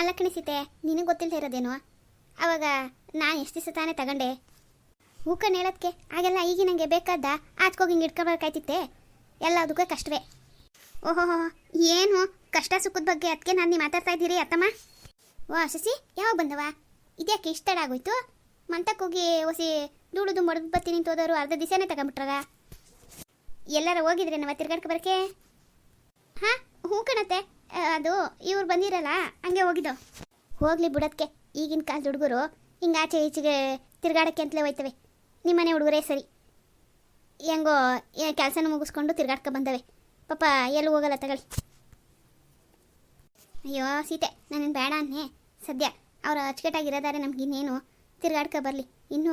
ಅಲ್ಲ ಕಣಿಸಿತೆ ನಿನಗೆ ಗೊತ್ತಿಲ್ಲದೆ ಇರೋದೇನೋ? ಅವಾಗ ನಾನು ಎಷ್ಟು ದಿವಸ ತಾನೇ ತಗೊಂಡೆ? ಹೂಕಣ್ಣು ಹೇಳೋದಕ್ಕೆ ಆಗೆಲ್ಲ ಈಗ ನನಗೆ ಬೇಕಾದ ಆಚ್ಕೋಗಿ ಹಿಂಗೆ ಇಟ್ಕೊಬೇಕಾಯ್ತಿತ್ತೆ ಎಲ್ಲದಕ್ಕೂ ಕಷ್ಟವೇ. ಓಹೋ ಏನು? ಕಷ್ಟ ಸುಖದ ಬಗ್ಗೆ ಅದಕ್ಕೆ ನಾನು ನೀವು ಮಾತಾಡ್ತಾ ಇದ್ದೀರಿ, ಅತ್ತಮ್ಮ? ವಾ ಶಶಿ ಯಾವಾಗ ಬಂದವ? ಇದ್ಯಾಕೆ ಇಷ್ಟ ತಡ ಆಗೋಯ್ತು? ಮಂತಕ್ಕೆ ಹೋಗಿ ಹೊಸಿ ದುಡಿದು ಮಡಿದು ಬತ್ತಿ ನಿಂತು ಹೋದವರು ಅರ್ಧ ದಿವಸನೇ ತಗೊಂಬಿಟ್ರಾಗ? ಎಲ್ಲರೂ ಹೋಗಿದ್ರೆ ನಾವು ತಿರ್ಗಾಡ್ಕೊ ಬರಕ್ಕೆ? ಹಾಂ, ಹೂ ಕಣತ್ತೆ ಅದು, ಇವ್ರು ಬಂದಿರಲ್ಲ, ಹಂಗೆ ಹೋಗಿದ್ದು. ಹೋಗ್ಲಿ ಬಿಡೋದಕ್ಕೆ ಈಗಿನ ಕಾಲದ ಹುಡುಗರು, ಹಿಂಗೆ ಆಚೆ ಈಚೆಗೆ ತಿರ್ಗಾಡಕ್ಕೆ ಅಂತಲೇ ಹೋಯ್ತವೆ. ನಿಮ್ಮನೆ ಹುಡುಗರೇ ಸರಿ. ಹೆಂಗೋ ಕೆಲಸನ ಮುಗಿಸ್ಕೊಂಡು ತಿರ್ಗಾಡ್ಕೊ ಬಂದವೆ. ಪಾಪ, ಎಲ್ಲೂ ಹೋಗಲ್ಲ ತಗಳಿ ಅಯ್ಯೋ, ಸೀತೆ ನಾನೇನು ಬೇಡ ಅನ್ನೇ. ಸದ್ಯ, ಅವ್ರು ಅಚ್ಚುಕಟ್ಟಾಗಿರೋದಾರೆ ನಮ್ಗೆ ಇನ್ನೇನು. ತಿರ್ಗಾಡ್ಕೊ ಬರಲಿ. ಇನ್ನೂ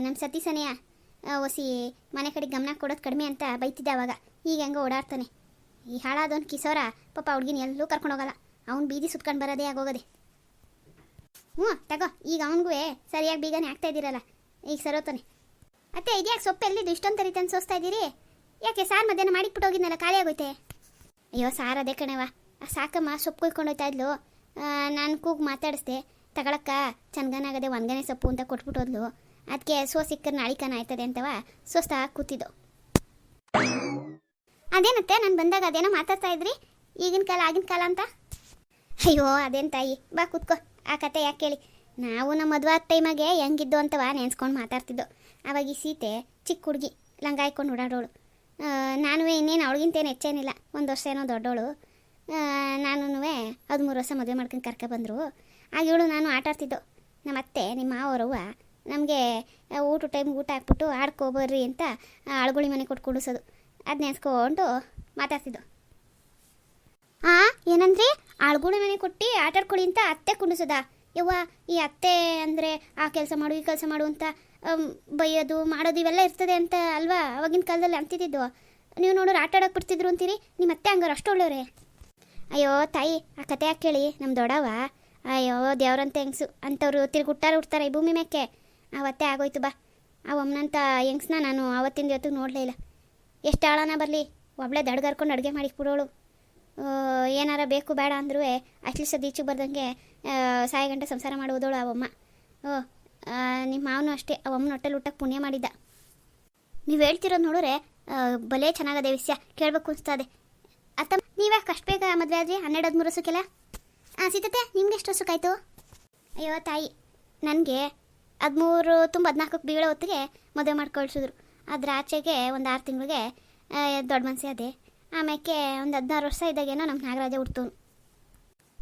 ನಮ್ಮ ಸತೀಸನೆಯ ಒಸಿ ಮನೆ ಕಡೆ ಗಮನ ಕೊಡೋದು ಕಡಿಮೆ ಅಂತ ಬೈತಿದ್ದೆ ಅವಾಗ. ಈಗ ಹೆಂಗೋ ಓಡಾಡ್ತಾನೆ. ಈ ಹಾಳಾದವನು ಕಿಸೋರ ಪಾಪ ಹುಡ್ಗಿನ ಎಲ್ಲೂ ಕರ್ಕೊಂಡು ಹೋಗಲ್ಲ. ಅವ್ನು ಬೀದಿ ಸುತ್ಕೊಂಡು ಬರೋದೇ ಆಗೋಗದೆ. ಹ್ಞೂ, ತಗೋ, ಈಗ ಅವನಿಗೂ ಸರಿಯಾಗಿ ಬೀಗನೆ ಆಗ್ತಾ ಇದ್ದೀರಲ್ಲ. ಈಗ ಸರೋತಾನೆ. ಅತ್ತೆ, ಇದ್ಯಾಕೆ ಸೊಪ್ಪು ಎಲ್ಲಿದ್ದು? ಇಷ್ಟೊಂದು ತರಿತ ಅನ್ಸೋಸ್ತಾ ಇದ್ದೀರಿ? ಯಾಕೆ ಸಾರು ಮಧ್ಯಾಹ್ನ ಮಾಡಿಕ್ಬಿಟ್ಟು ಹೋಗಿದ್ನಲ್ಲ, ಖಾಲಿ ಆಗೋಯ್ತೆ? ಅಯ್ಯೋ, ಸಾರು ಅದೇ ಕಣವ ಆ ಸಾಕಮ್ಮ ಸೊಪ್ಪು ಕುಯ್ಕೊಂಡು ಹೋಯ್ತಾ ಇದ್ಲು. ನಾನು ಕೂಗ್ ಮಾತಾಡಿಸ್ದೆ. ತಗೊಳಕ್ಕ, ಚಂದನಾಗದೆ ಒಣಗನೆ ಸೊಪ್ಪು ಅಂತ ಕೊಟ್ಬಿಟ್ಟು ಹೋದ್ಲು. ಅದಕ್ಕೆ ಸೋ ಸಿಕ್ಕರ್ ನಾಳಿಕನ ಆಯ್ತದೆ ಅಂತವ ಸೋಸ್ತಾ ಕೂತಿದ್ದು. ಅದೇನತ್ತೆ? ನಾನು ಬಂದಾಗ ಅದೇನೋ ಮಾತಾಡ್ತಾ ಇದ್ರಿ? ಈಗಿನ ಕಾಲ, ಆಗಿನ ಕಾಲ ಅಂತ? ಅಯ್ಯೋ, ಅದೇನು ತಾಯಿ? ಬಾ ಕೂತ್ಕೋ. ಆ ಕತೆ ಯಾಕೆ ಕೇಳಿ? ನಾವು ನಮ್ಮ ಮದುವೆ ಟೈಮಾಗೆ ಹೆಂಗಿದ್ದು ಅಂತವ ನೆನ್ಸ್ಕೊಂಡು ಮಾತಾಡ್ತಿದ್ದು. ಅವಾಗ ಈ ಸೀತೆ ಚಿಕ್ಕ ಹುಡುಗಿ, ಲಂಗ ಹಾಯ್ಕೊಂಡು ಓಡಾಡೋಳು. ನಾನು ಇನ್ನೇನು ಅವಳಿಗಿಂತೇನು ಹೆಚ್ಚೇನಿಲ್ಲ. ಒಂದು ವರ್ಷ ಏನೋ ದೊಡ್ಡೋಳು. ನಾನು ಹದಿಮೂರು ವರ್ಷ ಮದುವೆ ಮಾಡ್ಕೊಂಡು ಕರ್ಕೊಬಂದರು ಆಗ ಇವಳು ನಾನು ಆಟ ಆಡ್ತಿದ್ದೋ. ನಮ್ಮ ಅತ್ತೆ ನಿಮ್ಮ ಮಾವರವ್ವ ನಮಗೆ ಊಟ ಟೈಮ್ಗೆ ಊಟ ಹಾಕ್ಬಿಟ್ಟು ಆಡ್ಕೊಬರ್ರಿ ಅಂತ ಅಳ್ಗುಳಿ ಮನೆ ಕೊಟ್ಟು ಕುಡಿಸೋದು. ಅದು ನೆನೆಸ್ಕೊಂಡು ಮಾತಾಡ್ತಿದ್ದು ಆ, ಏನಂದ್ರಿ? ಆಳ್ಗುಳಿ ಮನೆ ಕೊಟ್ಟು ಆಟಾಡ್ಕೊಳ್ಳಿ ಅಂತ ಅತ್ತೆ ಕುಂಡಿಸದ. ಯವ್ವ, ಈ ಅತ್ತೆ ಅಂದರೆ ಆ ಕೆಲಸ ಮಾಡು, ಈ ಕೆಲಸ ಮಾಡು ಅಂತ ಬೈಯೋದು, ಮಾಡೋದು ಇವೆಲ್ಲ ಇರ್ತದೆ ಅಂತ ಅಲ್ವಾ? ಅವಾಗಿನ ಕಾಲದಲ್ಲಿ ಅಂತಿದ್ದು ನೀವು ನೋಡೋರು ಆಟ ಆಡೋಕೆ ಬಿಡ್ತಿದ್ರು ಅಂತೀರಿ? ನಿಮ್ಮ ಅತ್ತೆ ಹಂಗಾರೆ ಅಷ್ಟು ಒಳ್ಳೆಯವ್ರೆ ಅಯ್ಯೋ, ತಾಯಿ, ಆ ಕತೆ ಯಾಕೆ ಕೇಳಿ? ನಮ್ಮ ದೊಡ್ಡವ ಅಯ್ಯೋ, ದೇವ್ರಂತ ಹೆಂಗ್ಸು. ಅಂಥವ್ರು ತಿರುಗುಟ್ಟಾರ ಹುಡ್ತಾರೆ ಈ ಭೂಮಿ ಮೇಕೆ. ಅವತ್ತೆ ಆಗೋಯ್ತು ಬಾ. ಆ ಒಮ್ಮನಂತ ಹೆಂಗ್ಸನ್ನ ನಾನು ಅವತ್ತಿಂದ ಇವತ್ತು ನೋಡಲೇ ಇಲ್ಲ. ಎಷ್ಟು ಆಳನ ಬರಲಿ? ಒಬ್ಳೆ ದಡ್ಗರ್ಕೊಂಡು ಅಡುಗೆ ಮಾಡಿಕ್ಬಿಡೋಳು ಏನಾರ ಬೇಕು ಬೇಡ ಅಂದ್ರೂ ಅಟ್ಲೀಸ್ಟ್ ಈಚೆಗೆ ಬರ್ದಂಗೆ ಸಾಯಿ ಗಂಟೆ ಸಂಸಾರ ಮಾಡುವುದೋಳು ಅವಮ್ಮ ಓ ನಿಮ್ಮ ಮಾವನು ಅಷ್ಟೇ ಅವಮ್ಮನ ಹೊಟ್ಟೆಲಿ ಊಟಕ್ಕೆ ಪುಣ್ಯ ಮಾಡಿದ್ದ. ನೀವು ಹೇಳ್ತಿರೋದು ನೋಡಿದ್ರೆ ಭಲೇ ಚೆನ್ನಾಗದೆ ವಿಷಯ. ಕೇಳಬೇಕು ಅನಿಸ್ತದೆ. ಅತ್ತ, ನೀವ್ಯಾಕೆ ಅಷ್ಟು ಬೇಗ ಮದುವೆ ಆದ್ರಿ? ಹನ್ನೆರಡು, ಹದಿಮೂರು ವರ್ಷಕ್ಕೆಲ್ಲ? ಹಾಂ ಸೀತತೆ ನಿಮ್ಗೆ ಎಷ್ಟು ವರ್ಷಕ್ಕಾಯ್ತು ಅಯ್ಯೋ ತಾಯಿ, ನನಗೆ ಹದಿಮೂರು ತುಂಬ ಹದಿನಾಲ್ಕಕ್ಕೆ ಬೀಳೋ ಹೊತ್ತಿಗೆ ಮದುವೆ ಮಾಡಿ ಕಳ್ಸಿದ್ರು ಅದ್ರ ಆಚೆಗೆ ಒಂದು ಆರು ತಿಂಗಳಿಗೆ ದೊಡ್ಡ ಮನಸ್ಸೆ ಅದೇ. ಆಮೇಲೆ ಒಂದು ಹದಿನಾರು ವರ್ಷ ಇದ್ದಾಗೇನೋ ನಮ್ಮ ನಾಗರಾಜ ಹುಡ್ತು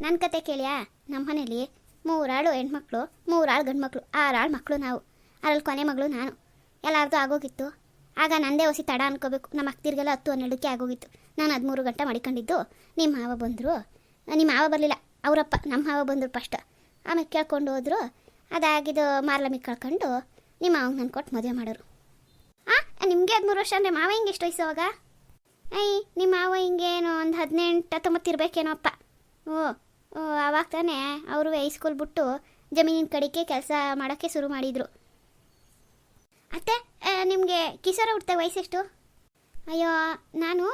ನನ್ನ ಕತೆ ಕೇಳಿಯಾ? ನಮ್ಮ ಮನೇಲಿ ಮೂರಾಳು ಹೆಣ್ಮಕ್ಳು, ಮೂರಾಳು ಗಂಡು ಮಕ್ಕಳು ಆರಾಳು ಮಕ್ಕಳು ನಾವು. ಅದ್ರಲ್ಲಿ ಕೊನೆ ಮಗಳು ನಾನು. ಎಲ್ಲಾರ್ದು ಆಗೋಗಿತ್ತು. ಆಗ ನಂದೇ ಹೊಸಿ ತಡ ಅನ್ಕೋಬೇಕು. ನಮ್ಮ ಅಕ್ತಿರ್ಗೆಲ್ಲ ಹತ್ತು ಹನ್ನೆರಡಕ್ಕೆ ಆಗೋಗಿತ್ತು. ನಾನು ಹದಿಮೂರು ಗಂಟೆ ಮಡಿಕೊಂಡಿದ್ದು ನಿಮ್ಮ ಮಾವ ಬಂದರು. ನಿಮ್ಮ ಮಾವ ಬರಲಿಲ್ಲ. ಅವರಪ್ಪ ನಮ್ಮ ಮಾವ ಬಂದರು ಫಸ್ಟ್. ಆಮೇಲೆ ಕೇಳ್ಕೊಂಡು ಹೋದರು. ಅದಾಗಿದ್ದು ಮಾರ್ಲಮಿ ಕಳ್ಕೊಂಡು ನಿಮ್ಮ ಮಾವಂಗೆ ನಾನು ಕೊಟ್ಟು ಮದುವೆ ಮಾಡೋರು. ನಿಮಗೆ ಹದಿಮೂರು ವರ್ಷ ಅಂದರೆ ಮಾವ ಹಿಂಗೆ ಎಷ್ಟು ವಯಸ್ಸು ಅವಾಗ? ಐ ನಿಮ್ಮ ಮಾವ ಹಿಂಗೇನು ಒಂದು ಹದಿನೆಂಟು ಹತ್ತೊಂಬತ್ತು ಇರಬೇಕೇನೋ ಅಪ್ಪ ಓ ಓ, ಆವಾಗ ತಾನೇ ಅವರು ಹೈಸ್ಕೂಲ್ ಬಿಟ್ಟು ಜಮೀನಿನ ಕಡೆಗೆ ಕೆಲಸ ಮಾಡೋಕ್ಕೆ ಶುರು ಮಾಡಿದರು. ಅತ್ತೆ ನಿಮಗೆ ಕಿಶೋರ ಹುಡ್ತ ವಯಸ್ಸೆಷ್ಟು? ಅಯ್ಯೋ ನಾನು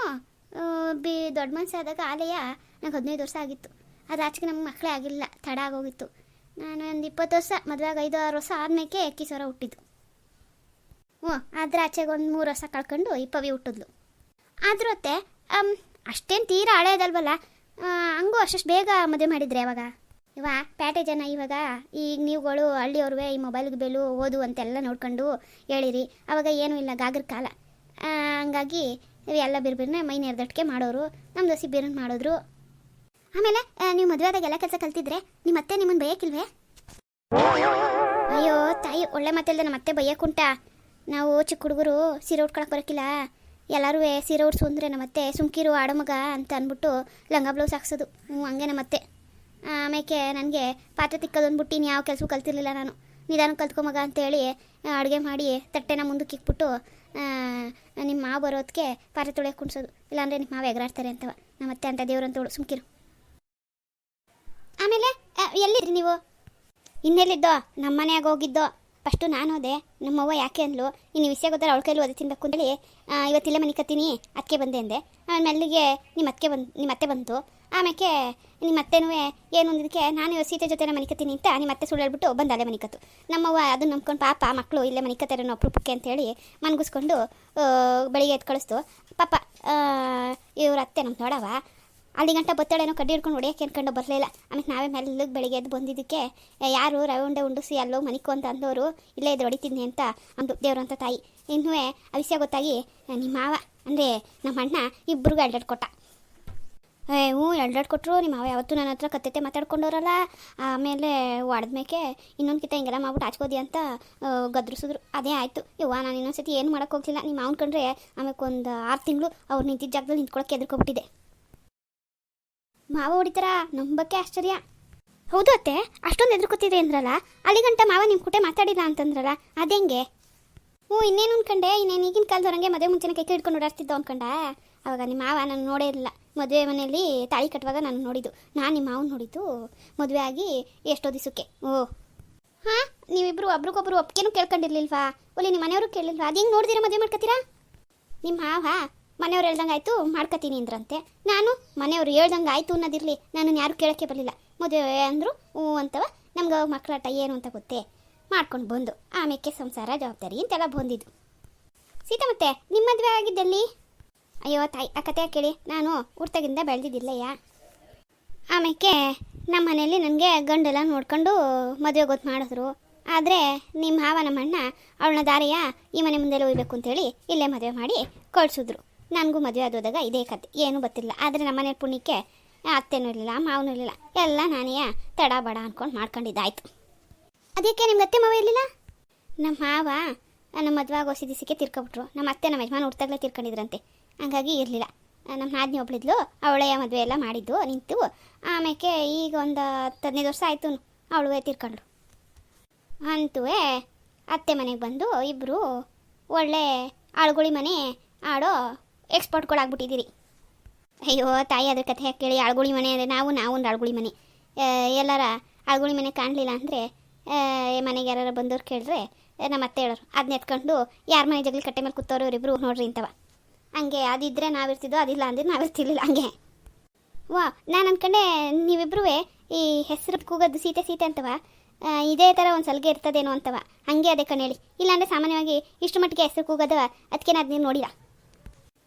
ಬಿ ದೊಡ್ಡ ಮನಸ್ಸು ಆದಾಗ ಆಲಯ ನಂಗೆ ಹದಿನೈದು ವರ್ಷ ಆಗಿತ್ತು. ಅದು ಆಚೆಗೆ ನಮ್ಮ ಮಕ್ಕಳೇ ಆಗಿಲ್ಲ ತಡ ಆಗೋಗಿತ್ತು. ನಾನು ಒಂದು ಇಪ್ಪತ್ತು ವರ್ಷ ಮದುವೆ ಆಗ ಐದು ಆರು ವರ್ಷ ಆದಮೇಲೆ ಕಿಶೋರ ಹುಟ್ಟಿದ್ದು. ಹ್ಞೂ ಅದ್ರ ಆಚೆಗೆ ಒಂದು ಮೂರು ಹೊಸ ಕಳ್ಕೊಂಡು ಇಪ್ಪವಿ ಹುಟ್ಟಿದ್ಲು. ಆದ್ರೂ ಅತ್ತೆ ಅಮ್, ಅಷ್ಟೇನು ತೀರಾ ಹಳೇದಲ್ವಲ್ಲ ಹಂಗೂ ಅಷ್ಟಷ್ಟು ಬೇಗ ಮದುವೆ ಮಾಡಿದ್ರೆ ಅವಾಗ? ಇವ ಪ್ಯಾಟೆ ಜನ ಇವಾಗ ಈಗ ನೀವುಗಳು ಹಳ್ಳಿಯವ್ರವೇ ಈ ಮೊಬೈಲ್ಗೆ ಬೇಲು ಓದು ಅಂತೆಲ್ಲ ನೋಡ್ಕೊಂಡು ಹೇಳಿರಿ. ಅವಾಗ ಏನೂ ಇಲ್ಲ ಗಾಗ್ರ ಕಾಲ. ಹಂಗಾಗಿ ಎಲ್ಲ ಬಿರ್ಬಿರ್ನೆ ಮೈ ನೆರೆದಟ್ಟಿಗೆ ಮಾಡೋರು ನಮ್ಮ ದೋಸಿ ಬಿರ್ನ್ ಮಾಡಿದ್ರು. ಆಮೇಲೆ ನೀವು ಮದುವೆ ಆದಾಗ ಎಲ್ಲ ಕೆಲಸ ಕಲ್ತಿದ್ರೆ ನಿಮ್ಮ ಅತ್ತೆ ನಿಮ್ಮನ್ನು ಬಯಕಿಲ್ವೇ? ಅಯ್ಯೋ ತಾಯಿ ಒಳ್ಳೆ ಮಾತಿಲ್ದೆ ನಮ್ಮ ಅತ್ತೆ ಬೈಯಕ್ಕುಂಟ ನಾವು ಚಿಕ್ಕ ಹುಡುಗರು ಸೀರೆ ಉಟ್ಕೊಳಕ್ಕೆ ಬರೋಕ್ಕಿಲ್ಲ ಎಲ್ಲರೂ ಸೀರೆ ಉಡ್ಸು ಅಂದರೆ ನಮ್ಮತ್ತೆ ಸುಮ್ಕಿರು ಆಡೋ ಮಗ ಅಂತ ಅಂದ್ಬಿಟ್ಟು ಲಂಗ ಬ್ಲೌಸ್ ಹಾಕ್ಸೋದು. ಹ್ಞೂ ಹಂಗೆ ನಮ್ಮತ್ತೆ ಆಮೇಲೆ ನನಗೆ ಪಾತ್ರೆ ತಿಕ್ಕೋದು ಅಂದ್ಬಿಟ್ಟು ಇನ್ನು ಯಾವ ಕೆಲಸವೂ ಕಲ್ತಿರ್ಲಿಲ್ಲ ನಾನು. ನಿಧಾನ ಕಲ್ತ್ಕೊ ಮಗ ಅಂತೇಳಿ ಅಡುಗೆ ಮಾಡಿ ತಟ್ಟೆನ ಮುಂದಕ್ಕೆ ಇಕ್ಬಿಟ್ಟು ನಿಮ್ಮ ಮಾವ ಬರೋದಕ್ಕೆ ಪಾತ್ರೆ ತೊಳೆ ಕುಣಿಸೋದು. ಇಲ್ಲಾಂದರೆ ನಿಮ್ಮ ಮಾವ ಎಗರಾಡ್ತಾರೆ ಅಂತವ. ನಮ್ಮತ್ತೆ ಅಂತ ದೇವ್ರಂತೋಳು ಸುಮ್ಕಿರು. ಆಮೇಲೆ ಎಲ್ಲಿದ್ರಿ ನೀವು? ಇನ್ನೆಲ್ಲಿದ್ದೋ? ನಮ್ಮ ಮನೆಯಾಗ ಹೋಗಿದ್ದೋ? ಫಸ್ಟು ನಾನು ಹೋದೆ ನಮ್ಮವ್ವ ಯಾಕೆ ಅಂದ್ಲು ನೀನು ವಿಷಯ ಗೊತ್ತಾರೆ ಅವಳ ಕೈಲಿ ಅದೇ ತಿನ್ಬೇಕು ಅಂತೇಳಿ ಇವತ್ತಿಲ್ಲ ಮನೆ ಕತ್ತೀನಿ ಅದಕ್ಕೆ ಬಂದೆ ಅಂದೆ. ಮೆಲ್ಲಿಗೆ ನಿಮ್ಮ ಅತ್ತೆ ಬಂದು, ನಿಮ್ಮ ಅತ್ತೆ ಬಂತು. ಆಮೇಲೆ ನಿಮ್ಮ ಅತ್ತೆನೂ ಏನು ಅಂದಿದ್ದಕ್ಕೆ, ನಾನು ಸೀತೆ ಜೊತೆನೇ ಮನಿಕತ್ತೀನಿ ಅಂತ ನಿಮ್ಮ ಅತ್ತೆ ಸುಳ್ಳು ಹೇಳ್ಬಿಟ್ಟು ಬಂದು ಅಲ್ಲೇ ಮನಿಕತ್ತು ನಮ್ಮವ್ವ ಅದನ್ನ ನಂಬ್ಕೊಂಡು ಪಾಪ ಮಕ್ಕಳು ಇಲ್ಲೇ ಮನಿಕತ್ತಾರೇನೋ ಅಪರೂಪಕ್ಕೆ ಅಂತೇಳಿ ಮನ್ಗಿಸ್ಕೊಂಡು ಬೆಳಿಗ್ಗೆ ಎದ್ದು ಕಳಿಸ್ತು ಪಾಪ ಇವ್ರ ಅತ್ತೆ ನಮ್ಮ ನೋಡವ ಅಲ್ಲಿ ಗಂಟ ಬತ್ತಡೇನೋ ಕಡ್ಡಿ ಹಿಡ್ಕೊಂಡು ಹೊಡಿಯೋಕೆ ಅನ್ಕೊಂಡು ಬರಲಿಲ್ಲ. ಆಮೇಲೆ ನಾವೇ ಮೇಲೆ ಬೆಳಿಗ್ಗೆ ಎದ್ದು ಬಂದಿದ್ದಕ್ಕೆ ಯಾರು ರವೆ ಉಂಡೆ ಉಂಡಿಸಿ, ಅಲ್ಲೋ, ಮನಿಕು ಅಂತ ಅಂದವರು ಇಲ್ಲೇ ಇದ್ರು ಹೊಡಿತಿದ್ನಿ ಅಂತ ಅಂದು ದೇವ್ರಂತ ತಾಯಿ. ಇನ್ನೂ ಆ ವಿಷಯ ಗೊತ್ತಾಗಿ ನಿಮ್ಮ ಮಾವ, ಅಂದರೆ ನಮ್ಮ ಅಣ್ಣ ಇಬ್ಬರಿಗೂ ಎರಡೆರಡು ಕೊಟ್ಟ. ಏ, ಹ್ಞೂ, ಎರಡೆರಡು ಕೊಟ್ಟರು ನಿಮ್ಮ ಮಾವ ಯಾವತ್ತೂ ನನ್ನ ಹತ್ರ ಕತ್ತೆ ಮಾತಾಡ್ಕೊಂಡವ್ರಲ್ಲ. ಆಮೇಲೆ ಒಡೆದ್ಮೇಕೆ ಇನ್ನೊಂದು ಕಿತ್ತ ಹಿಂಗೆಲ್ಲ ಮಾಡ್ಬಿಟ್ಟು ಹಚ್ಕೋದಿ ಅಂತ ಗದ್ರಿಸಿದ್ರು. ಅದೇ ಆಯಿತು. ಯವ್ವ, ನಾನು ಇನ್ನೊಂದ್ಸತಿ ಏನು ಮಾಡೋಕೆ ಹೋಗ್ಲಿಲ್ಲ. ನಿಮ್ಮ ಮಾವನ ಕಂಡ್ರೆ ಆಮೇಲೆ ಒಂದು ಆರು ತಿಂಗಳು ಅವ್ರು ನಿಂತಿದ್ದ ಜಾಗದಲ್ಲಿ ನಿಂತ್ಕೊಳಕ್ಕೆ ಎದ್ರುಕೊಬಿಟ್ಟಿದೆ ಮಾವ ಹೊಡಿತಾರ? ನಂಬಕ್ಕೆ ಆಶ್ಚರ್ಯ. ಹೌದು ಅತ್ತೆ, ಅಷ್ಟೊಂದು ಎದುರ್ಕೊತಿದ್ರಿ ಅಂದ್ರಲ್ಲ? ಅಲ್ಲಿಗಂಟ ಮಾವ ನಿಮ್ಮ ಕುಟೆ ಮಾತಾಡಿಲ್ಲ ಅಂತಂದ್ರಲ್ಲ, ಅದೆಂಗೆ? ಹ್ಞೂ ಇನ್ನೇನು ಅನ್ಕಂಡೆ? ಇನ್ನೇನು ಈಗಿನ ಕಾಲದವ್ರಂಗೆ ಮದುವೆ ಮುಂಚೆನೆ ಕೈ ಹಿಡ್ಕೊಂಡು ಓಡಾಡ್ತಿದ್ದೋ ಅನ್ಕಂಡ? ಅವಾಗ ನಿಮ್ಮ ಮಾವ ನಾನು ನೋಡೇ ಇಲ್ಲ ಮದುವೆ ಮನೆಯಲ್ಲಿ ತಾಳಿ ಕಟ್ಟುವಾಗ ನಾನು ನೋಡಿದ್ದು. ನಾನು ನಿಮ್ಮ ಮಾವನ ನೋಡಿದ್ದು ಮದುವೆ ಆಗಿ ಎಷ್ಟೋ ದಿವಸಕ್ಕೆ. ಓ. ಹಾಂ, ನೀವಿಬ್ರು ಒಬ್ರಿಗೊಬ್ರು ಒಪ್ಕೇನು ಕೇಳ್ಕೊಂಡಿರ್ಲಿಲ್ವಾ? ಒಲ್ಲಿ ನಿಮ್ಮ ಮನೆಯವರು ಕೇಳಿಲ್ವಾ? ಅದು ಹೆಂಗೆ ನೋಡಿದಿರ ಮದುವೆ ಮಾಡ್ಕೊತೀರಾ? ನಿಮ್ಮ ಮಾವ ಮನೆಯವ್ರು ಹೇಳ್ದಂಗೆ ಆಯಿತು, ಮಾಡ್ಕೊತೀನಿ ಅಂದ್ರಂತೆ. ನಾನು ಮನೆಯವ್ರು ಹೇಳ್ದಂಗೆ ಆಯಿತು ಅನ್ನೋದಿರಲಿ ನಾನು ಯಾರು ಕೇಳೋಕ್ಕೆ ಬರಲಿಲ್ಲ. ಮದುವೆ ಅಂದರು, ಹ್ಞೂ ಅಂತವ, ನಮ್ಗೆ ಮಕ್ಕಳಾಟ ಏನು ಅಂತ ಗೊತ್ತೇ. ಮಾಡ್ಕೊಂಡು ಬಂದು ಆಮೇಲೆ ಸಂಸಾರ ಜವಾಬ್ದಾರಿ ಅಂತೆಲ್ಲ ಬಂದಿದ್ದು. ಸೀತಾ ಮತ್ತೆ ನಿಮ್ಮ ಮದುವೆ ಆಗಿದ್ದಲ್ಲಿ? ಅಯ್ಯೋ, ತಾಯಿ, ಆ ಕತೆ ಕೇಳಿ. ನಾನು ಹುರ್ತಗಿಂದ ಬೆಳೆದಿದ್ದಿಲ್ಲಯ್ಯ. ಆಮೇಲೆ ನಮ್ಮ ಮನೆಯಲ್ಲಿ ನನಗೆ ಗಂಡೆಲ್ಲ ನೋಡ್ಕೊಂಡು ಮದುವೆ ಗೊತ್ತು ಮಾಡಿದ್ರು. ಆದರೆ ನಿಮ್ಮ ಹಾವ ನಮ್ಮಣ್ಣ, ಅವಳನ್ನ ದಾರಿಯ, ಈ ಮನೆ ಮುಂದೆಲ್ಲ ಹೋಗ್ಬೇಕು ಅಂತೇಳಿ ಇಲ್ಲೇ ಮದುವೆ ಮಾಡಿ ಕಳಿಸಿದ್ರು ನನಗೂ ಮದುವೆ ಆದೋದಾಗ ಇದೇ ಕತೆ. ಏನೂ ಗೊತ್ತಿಲ್ಲ ಆದರೆ ನಮ್ಮ ಮನೆ ಪುಣ್ಯಕ್ಕೆ ಅತ್ತೆನೂ ಇರಲಿಲ್ಲ, ಮಾವನೂ ಇರಲಿಲ್ಲ. ಎಲ್ಲ ನಾನೇ ತಡ ಬಡ ಅಂದ್ಕೊಂಡು ಮಾಡ್ಕೊಂಡಿದ್ದಾಯ್ತು. ಅದಕ್ಕೆ ನಿಮ್ಗೆ ಅತ್ತೆ ಮಾವ ಇರಲಿಲ್ಲ? ನಮ್ಮ ಮಾವ ನಮ್ಮ ಮದುವೆ ಆಗೋ ದಿವಸಕ್ಕೆ ತಿರ್ಕೊಬಿಟ್ರು. ನಮ್ಮ ಅತ್ತೆ ನಮ್ಮ ಯಜಮಾನ ಹುಡ್ತಾಗಲೇ ತಿರ್ಕೊಂಡಿದ್ರಂತೆ. ಹಂಗಾಗಿ ಇರಲಿಲ್ಲ. ನಮ್ಮ ನಾದಿನಿ ಒಬ್ಳಿದ್ಲು ಅವಳೆಯ ಮದುವೆ ಎಲ್ಲ ಮಾಡಿದ್ದು, ನಿಂತು ಆಮೇಲೆ ಈಗ ಒಂದು ಹತ್ತು ಹದಿನೈದು ವರ್ಷ ಆಯಿತು ಅವಳು ತಿರ್ಕೊಂಡ್ರು ಅಂತೂ ಅತ್ತೆ ಮನೆಗೆ ಬಂದು ಇಬ್ಬರು ಒಳ್ಳೆ ಆಳುಗುಳಿ ಮನೆ ಆಡೋ ಎಕ್ಸ್ಪರ್ಟ್ಗಳಾಗ್ಬಿಟ್ಟಿದ್ದೀರಿ ಅಯ್ಯೋ, ತಾಯಿ ಅದ್ರ ಕಥೆ ಕೇಳಿ ಆಳ್ಗುಳಿ ಮನೆ ಅಂದರೆ ನಾವು ನಾವು ಒಂದು ಆಳ್ಗುಳಿ ಮನೆ. ಎಲ್ಲರ ಆಳ್ಗುಳಿ ಮನೆ ಕಾಣಲಿಲ್ಲ ಅಂದರೆ ಮನೆಗೆ ಯಾರು ಬಂದವ್ರು ಕೇಳಿದ್ರೆ ನಮ್ಮ ಅತ್ತೆ ಹೇಳೋರು ಅದನ್ನ ಎತ್ಕೊಂಡು ಯಾರ ಮನೆ ಜಗಲಿ ಕಟ್ಟೆ ಮೇಲೆ ಕೂತವ್ರು ಇವರಿಬ್ರು ನೋಡ್ರಿ ಇಂಥವ ಹಂಗೆ ಅದಿದ್ರೆ ನಾವಿರ್ತಿದ್ದೋ ಅದಿಲ್ಲ ಅಂದ್ರೆ ನಾವಿರ್ತಿರ್ಲಿಲ್ಲ ಹಂಗೆ. ವಾ ನಾನು ಅಂದ್ಕೊಂಡೆ ನೀವಿಬ್ರು ಈ ಹೆಸರು ಕೂಗೋದು ಸೀತೆ ಸೀತೆ ಅಂತವ. ಇದೇ ಥರ ಒಂದು ಸಲಿಗೆ ಇರ್ತದೇನೋ ಅಂತವ. ಹಂಗೆ ಅದೇ ಕಣ್ ಹೇಳಿ ಇಲ್ಲಾಂದರೆ ಸಾಮಾನ್ಯವಾಗಿ ಇಷ್ಟು ಮಟ್ಟಿಗೆ ಹೆಸರು ಕೂಗೋದವ ಅದಕ್ಕೆ ನಾನು ನೀವು ನೋಡಿಲ್ಲ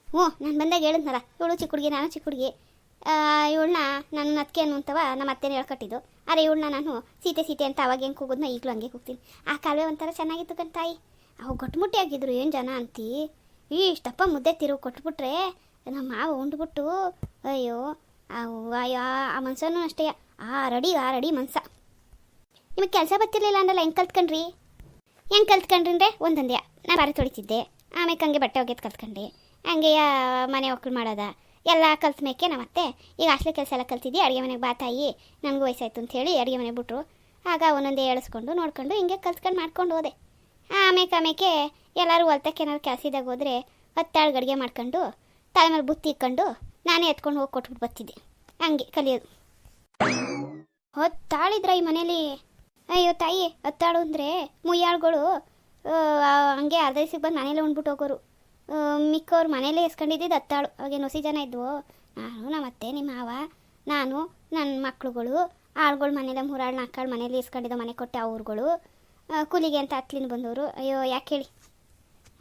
ಹ್ಞೂ, ನಾನು ಬಂದಾಗ ಹೇಳಿದ್ನಲ್ಲ, ಇವಳು ಚಿಕ್ಕ ಹುಡುಗಿ, ನಾನು ಚಿಕ್ಕ ಹುಡುಗಿ. ಇವಳನ್ನ ನನ್ನ ಅತ್ತಿಗೆ ಅನ್ನುವಂಥವ ನಮ್ಮ ಅತ್ತೆನ ಹೇಳ್ಕೊಟ್ಟಿದ್ದು. ಅರೆ ಇವಳನ್ನ ನಾನು ಸೀತೆ ಸೀತೆ ಅಂತ ಅವಾಗ ಹೆಂಗೆ ಕೂಗೋದ್ನ ಈಗಲೂ ಹಂಗೆ ಕೂಗ್ತೀನಿ. ಆ ಕಾಲುವೆ ಒಂಥರ ಚೆನ್ನಾಗಿತ್ತು ಕಣ್ ತಾಯಿ ಅವು ಗೊಟ್ಟುಮುಟ್ಟಿ ಆಗಿದ್ರು, ಏನು ಜನ ಅಂತಿ? ಈ ಇಷ್ಟಪ್ಪ ಮುದ್ದೆ ತಿರುವು ಕೊಟ್ಬಿಟ್ರೆ ನಮ್ಮ ಮಾವ ಉಂಡ್ಬಿಟ್ಟು, ಅಯ್ಯೋ ಅಯ್ಯೋ, ಆ ಮನ್ಸನೂ ಅಷ್ಟೇ ಆ ರಡಿ ಆ ರಡಿ ಮನ್ಸ. ನಿಮಗೆ ಕೆಲಸ ಬರ್ತಿರ್ಲಿಲ್ಲ ಅಂದಲ್ಲ, ಹೆಂಗೆ ಕಲ್ತ್ಕೊಂಡ್ರಿ? ಹೆಂಗೆ ಕಲ್ತ್ಕೊಂಡ್ರಿ ಒಂದೊಂದೇ. ನಾನು ಬಾರಿ ತೊಳಿತಿದ್ದೆ. ಆಮೇಲೆ ಹಂಗೆ ಬಟ್ಟೆ ಒಗೆದು ಕಲ್ತ್ಕೊಂಡೆ. ಹಂಗೆ ಮನೆ ಒಕ್ಕಲು ಮಾಡೋದ? ಎಲ್ಲ ಕಲ್ತ್ಮೇಕೆ ಮೇಕೆ ನಮ್ಮತ್ತೆ ಈಗ ಅಷ್ಟೇ ಕೆಲಸ ಎಲ್ಲ ಕಲ್ತಿದ್ದೆ ಅಡುಗೆ ಮನೆಗೆ ಬಾ ತಾಯಿ. ನನಗೂ ವಯಸ್ಸಾಯ್ತು ಅಂತ ಅಡುಗೆ ಮನೆ ಬಿಟ್ರು. ಆಗ ಒಂದೊಂದೇ ಹೇಳಿಸ್ಕೊಂಡು ನೋಡ್ಕೊಂಡು ಹಿಂಗೆ ಕಲ್ತ್ಕೊಂಡು ಮಾಡ್ಕೊಂಡು ಹೋದೆ. ಆಮೇಲೆ ಆಮೇಲೆ ಎಲ್ಲರೂ ಹೊಲ್ತಕ್ಕೆ ಏನಾದ್ರು ಕೆಲಸದಾಗ ಹೋದರೆ ಹತ್ತಾಳು ಅಡುಗೆ ಮಾಡ್ಕೊಂಡು ತಲೆ ಮೇಲೆ ಬುತ್ತಿ ಇಕ್ಕೊಂಡು ನಾನೇ ಎತ್ಕೊಂಡು ಹೋಗಿ ಕೊಟ್ಬಿಟ್ಟು ಬರ್ತಿದ್ದೆ. ಹಂಗೆ ಕಲಿಯೋದು. ಹೊತ್ತಾಳಿದ್ರ ಈ ಮನೇಲಿ? ಅಯ್ಯೋ ತಾಯಿ, ಹತ್ತಾಳು ಅಂದರೆ ಮುಯ್ಯಾಳುಗಳು ಹಂಗೆ ಅರ್ಧ ದಿವಸಕ್ಕೆ ಬಂದು ಮನೇಲೆ ಉಂಡ್ಬಿಟ್ಟು ಹೋಗೋರು. ಮಿಕ್ಕವ್ರು ಮನೇಲೇ ಎಸ್ಕೊಂಡಿದ್ದಿದ್ದು ಹತ್ತಾಳು. ಅವಾಗೇನು ನುಸಿ ಜನ ಇದ್ವು. ನಾನು ನಮ್ಮ ಅತ್ತೆ ನಿಮ್ಮ ಮಾವ, ನಾನು ನನ್ನ ಮಕ್ಳುಗಳು, ಆಳುಗಳು ಮನೇಲೆ ಮೂರಾಳು, ನಾಲ್ಕಾಳು ಮನೇಲಿ ಇಸ್ಕೊಂಡಿದ್ದ ಮನೆ ಕೊಟ್ಟೆ ಅವ್ರುಗಳು ಕೂಲಿಗೆ ಅಂತ ಹತ್ಲಿಂದ ಬಂದವರು ಅಯ್ಯೋ, ಯಾಕೆ ಹೇಳಿ?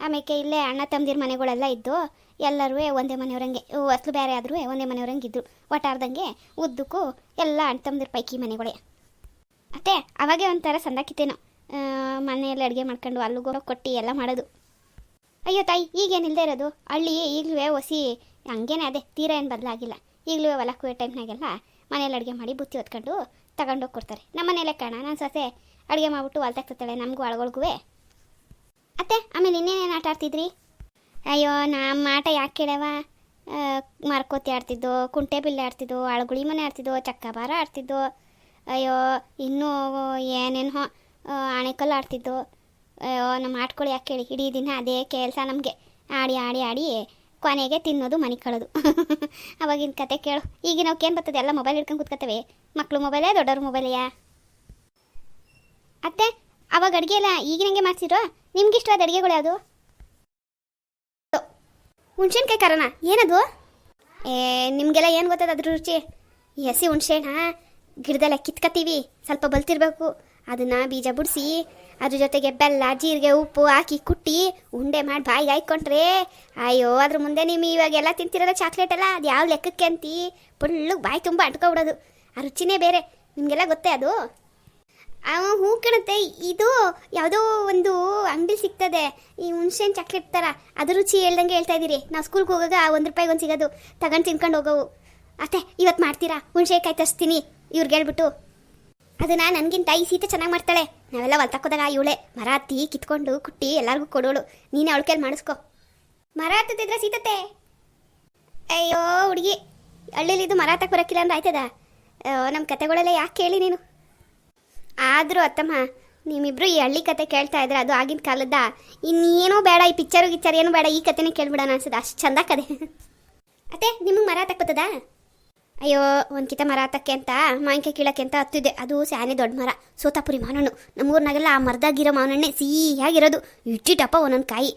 ಆಮೇಲೆ ಇಲ್ಲೇ ಅಣ್ಣ ತಮ್ಮದಿರ ಮನೆಗಳೆಲ್ಲ ಇದ್ದು, ಎಲ್ಲರೂ ಒಂದೇ ಮನೆಯವ್ರಂಗೆ. ಅಸಲು ಬೇರೆ ಆದರೂ ಒಂದೇ ಮನೆಯವ್ರಂಗೆ ಇದ್ದರು ಒಟ್ಟಾರ್ದಂಗೆ ಉದ್ದಕ್ಕೂ ಎಲ್ಲ ಅಣ್ಣ ತಮ್ಮದಿರ ಪೈಕಿ ಮನೆಗಳೇ. ಅತ್ತೆ, ಅವಾಗೆ ಒಂಥರ ಸಂದಾಕಿತ್ತೇನೋ ಮನೆಯಲ್ಲಿ ಅಡುಗೆ ಮಾಡ್ಕೊಂಡು ಅಲ್ಲಿಗೂ ಕೊಟ್ಟು ಎಲ್ಲ ಮಾಡೋದು. ಅಯ್ಯೋ ತಾಯಿ ಈಗೇನಿಲ್ಲದೆ ಇರೋದು? ಹಳ್ಳಿ ಈಗಲೂ ಒಸಿ, ಹಂಗೇನೆ ಅದೇ, ತೀರ ಏನು ಬದಲಾಗಿಲ್ಲ. ಈಗಲೂ ಹೊಲ ಕುಯ್ಯೋ ಟೈಮ್ನಾಗೆಲ್ಲ ಮನೇಲಿ ಅಡುಗೆ ಮಾಡಿ ಬುತ್ತಿ ಹೊತ್ಕೊಂಡು ತಗೊಂಡೋಗಿ ಕೊಡ್ತಾರೆ. ನಮ್ಮ ಮನೇಲೆ ಕಾಣ, ನಾನು ಸೊಸೆ ಅಡುಗೆ ಮಾಡಿಬಿಟ್ಟು ಹೊಲ್ತಾಗ್ತಾಳೆ ನಮಗೂ ಅಳಗೊಳ್ಗೂ ಅತ್ತೆ, ಆಮೇಲೆ ಇನ್ನೇನೇನು ಆಟ ಆಡ್ತಿದ್ರಿ? ಅಯ್ಯೋ ನಮ್ಮ ಆಟ ಯಾಕೆ ಕೇಳವ ಮರ್ಕೋತಿ ಆಡ್ತಿದ್ದು, ಕುಂಟೆ ಬಿಲ್ಲೆ ಆಡ್ತಿದ್ದು, ಅಳಗುಳಿ ಮನೆ ಆಡ್ತಿದ್ದೋ ಚಕ್ಕಬಾರ ಆಡ್ತಿದ್ದು, ಅಯ್ಯೋ, ಇನ್ನೂ ಏನೇನೋ ಆಣೆಕಲ್ಲು ಆಡ್ತಿದ್ದೋ ಅಯ್ಯೋ, ನಮ್ಮ ಆಟ್ಕೊಳ್ಳಿ ಯಾಕೆ ಹೇಳಿ ಇಡೀ ದಿನ ಅದೇ ಕೆಲಸ ನಮಗೆ. ಆಡಿ ಆಡಿ ಆಡಿ ಕೊನೆಗೆ ತಿನ್ನೋದು ಮನೆ ಕಳೋದು. ಅವಾಗಿನ ಕತೆ ಕೇಳು. ಈಗಿನ ಏನು ಬರ್ತದೆ? ಎಲ್ಲ ಮೊಬೈಲ್ ಹಿಡ್ಕೊಂಡು ಕೂತ್ಕೊತೇವೆ ಮಕ್ಕಳು ಮೊಬೈಲೇ ದೊಡ್ಡವ್ರ ಮೊಬೈಲೆಯಾ ಅತ್ತೆ, ಅವಾಗ ಅಡುಗೆ ಎಲ್ಲ ಈಗಿನಂಗೆ ಮಾಡ್ತಿರೋ ನಿಮ್ಗೆ ಇಷ್ಟವಾದ ಅಡುಗೆಗಳು ಯಾವುದು? ಹುಣ್ಸಿನ್ಕಾಯಿ ಕರಣ ಏನದು? ಏ, ನಿಮಗೆಲ್ಲ ಏನು ಗೊತ್ತದ ಅದ್ರ ರುಚಿ? ಹಸಿ ಹುಣ್ಸೆಹಣ್ಣ ಗಿಡದಲ್ಲ ಕಿತ್ಕತ್ತೀವಿ. ಸ್ವಲ್ಪ ಬಲ್ತಿರ್ಬೇಕು. ಅದನ್ನ ಬೀಜ ಬಿಡಿಸಿ, ಅದ್ರ ಜೊತೆಗೆ ಬೆಲ್ಲ, ಜೀರಿಗೆ, ಉಪ್ಪು ಹಾಕಿ ಕುಟ್ಟಿ ಉಂಡೆ ಮಾಡಿ ಬಾಯಿಗೆ ಹಾಯ್ಕೊಂಡ್ರೆ, ಅಯ್ಯೋ, ಅದ್ರ ಮುಂದೆ ನೀವು ಇವಾಗೆಲ್ಲ ತಿಂತಿರೋದು ಚಾಕ್ಲೇಟ್ ಅಲ್ಲ ಅದು ಯಾವ ಲೆಕ್ಕಕ್ಕೆ ಅಂತಿ? ಫುಲ್ಲು ಬಾಯಿ ತುಂಬ ಅಂಟ್ಕೊಬಿಡೋದು ಆ ರುಚಿನೇ ಬೇರೆ. ನಿಮಗೆಲ್ಲ ಗೊತ್ತೇ ಅದು? ಹೂ ಕಣತ್ತೆ, ಇದು ಯಾವುದೋ ಒಂದು ಅಂಗಡಿ ಸಿಗ್ತದೆ, ಈ ಹುಣ್ಸೆನ್ ಚಾಕ್ಲೇಟ್ ಥರ ಅದು ರುಚಿ ಹೇಳ್ದಂಗೆ ಹೇಳ್ತಾ ಇದ್ದೀರಿ. ನಾವು ಸ್ಕೂಲ್ಗೆ ಆ ಒಂದು ರೂಪಾಯಿಗೆ ಒಂದು ಸಿಗೋದು. ತಗೊಂಡು ತಿನ್ಕೊಂಡು ಹೋಗೋವು. ಅತ್ತೆ ಇವತ್ತು ಮಾಡ್ತೀರಾ? ಹುಣ್ಸೆಕಾಯಿ ತರಿಸ್ತೀನಿ. ಇವ್ರಿಗೆ ಹೇಳ್ಬಿಟ್ಟು. ಅದನ್ನ ನನಗಿಂತ ಈ ಸೀತೆ ಚೆನ್ನಾಗಿ ಮಾಡ್ತಾಳೆ. ನಾವೆಲ್ಲ ಹೊಲ್ತಕ್ಕೋದಾಗ ಇವಳೆ ಮರ ಹತ್ತಿ ಕಿತ್ಕೊಂಡು ಕುಟ್ಟಿ ಎಲ್ಲರಿಗೂ ಕೊಡೋಳು. ನೀನೇ ಅವಳ ಕೈಲಿ ಮಾಡಿಸ್ಕೊ. ಮರ ಹತ್ತಿದ್ರೆ ಸೀತತೆ. ಅಯ್ಯೋ, ಹುಡುಗಿ. ಹಳ್ಳಿಲಿದ್ದು ಮರ ಹತ್ತಕ್ಕೆ ಬರೋಕ್ಕಿಲ್ಲ ಅಂದ್ರೆ ಆಯ್ತದ? ನಮ್ಮ ಕತೆಗಳೆಲ್ಲ ಯಾಕೆ ಕೇಳಿ ನೀನು? ಆದರೂ ಅತ್ತಮ್ಮ, ನಿಮ್ಮಿಬ್ರು ಈ ಹಳ್ಳಿ ಕತೆ ಕೇಳ್ತಾ ಇದ್ರೆ ಅದು ಆಗಿನ ಕಾಲದ ಇನ್ನೇನೂ ಬೇಡ, ಈ ಪಿಕ್ಚರು ಗಿಚ್ಚರ್ ಏನು ಬೇಡ, ಈ ಕತೆನೇ ಕೇಳ್ಬಿಡೋಣ ಅನ್ಸದ ಅಷ್ಟು ಚಂದ ಕದೆ ಅತ್ತೆ, ನಿಮಗೆ ಮರ ಹತ್ತಕ್ಕೋತದ ಅಯ್ಯೋ, ಒಂದು ಕಿತ ಮರ ಹತ್ತಕ್ಕೆ ಅಂತ, ಮಾವಿನಕಾಯಿ ಕೀಳಕ್ಕೆ ಅಂತ ಹತ್ತಿದೆ ಅದು ಸ್ಯಾನೆ ದೊಡ್ಡ ಮರ. ಸೋತಾಪುರಿ ಮಾವನಣ್ಣು ನಮ್ಮೂರ್ನಾಗೆಲ್ಲ ಆ ಮರದಾಗಿರೋ ಮಾವನಣ್ಣೆ ಸಿಹಿಯಾಗಿರೋದು ಇಟ್ಟಿಟ್ಟಪ್ಪ ಒಂದೊಂದು ಕಾಯಿ.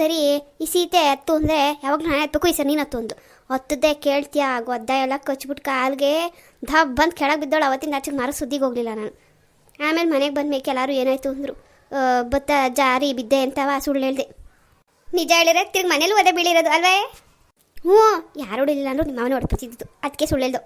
ಸರಿ, ಈ ಸೀತೆ ಹತ್ತು ಅಂದ್ರೆ ಯಾವಾಗ ನಾನು ಹತ್ತಬೇಕು ಈ ಸರಿ ನೀನು ಹತ್ತು ಒಂದು ಹತ್ತದೆ ಕೇಳ್ತೀಯ ಗೊದ್ದ ಎಲ್ಲ ಕಚ್ಬಿಟ್ಟು ಕಾಲ್ಗೆ ಧಬ್ ಬಂದು ಕೆಳಗೆ ಬಿದ್ದೋಳು. ಅವತ್ತಿಂದ ಆಚೆಗೆ ಮರ ಸುದ್ದಿಗೆ ಹೋಗಲಿಲ್ಲ ನಾನು. ಆಮೇಲೆ ಮನೆಗೆ ಬಂದ್ಮೇಲೆ ಎಲ್ಲರೂ ಏನಾಯ್ತು ಅಂದರು. ಬತ್ತ ಜಾರಿ ಬಿದ್ದೆ ಅಂತವ ಸುಳ್ಳು ಹೇಳ್ದೆ. ನಿಜ ಹೇಳಿದ್ರೆ ತಿರ್ಗಿ ಮನೇಲಿ ಒದೆ ಬೀಳಿರೋದು ಅಲ್ವೇ? ಹ್ಞೂ ಯಾರು ಹೊಡಿಲಿಲ್ಲ ಅಂದ್ರು ನಿಮ್ಮ ಅವನೇ ಹೊಡ್ಬಿಟ್ಟಿದ್ದು ಅದಕ್ಕೆ ಸುಳ್ಳು ಹೇಳ್ದು